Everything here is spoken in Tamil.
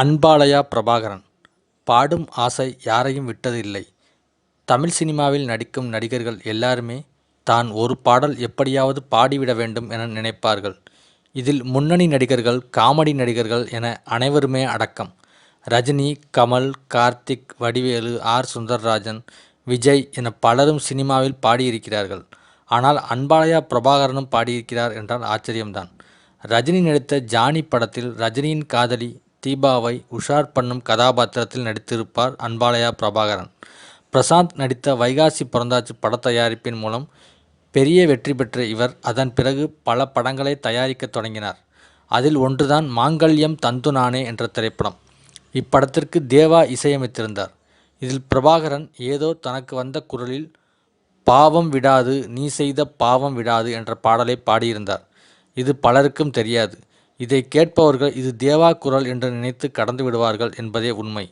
அன்பாலயா பிரபாகரன். பாடும் ஆசை யாரையும் விட்டது இல்லை தமிழ் சினிமாவில் நடிக்கும் நடிகர்கள் எல்லாருமே தான் ஒரு பாடல் எப்படியாவது பாடிவிட வேண்டும் என நினைப்பார்கள். இதில் முன்னணி நடிகர்கள் காமெடி நடிகர்கள் என அனைவருமே அடக்கம். ரஜினி கமல் கார்த்திக் வடிவேலு ஆர். சுந்தர்ராஜன் விஜய் என பலரும் சினிமாவில் பாடியிருக்கிறார்கள். ஆனால் அன்பாலயா பிரபாகரனும் பாடியிருக்கிறார் என்றால் ஆச்சரியம்தான். ரஜினி நடித்த ஜானி படத்தில் ரஜினியின் காதலி தீபாவை உஷார் பண்ணும் கதாபாத்திரத்தில் நடித்திருப்பார் அன்பாலயா பிரபாகரன். பிரசாந்த் நடித்த வைகாசி பிறந்தாச்சு பட தயாரிப்பின் மூலம் பெரிய வெற்றி பெற்ற இவர் அதன் பிறகு பல படங்களை தயாரிக்க தொடங்கினார். அதில் ஒன்றுதான் மாங்கல்யம் தந்து நானே என்ற திரைப்படம். இப்படத்திற்கு தேவா இசையமைத்திருந்தார். இதில் பிரபாகரன் ஏதோ தனக்கு வந்த குரலில் பாவம் விடாது நீ செய்த பாவம் விடாது என்ற பாடலை பாடியிருந்தார். இது பலருக்கும் தெரியாது. இதை கேட்பவர்கள் இது தேவா குரல் என்று நினைத்து கடந்து விடுவார்கள் என்பதே உண்மை.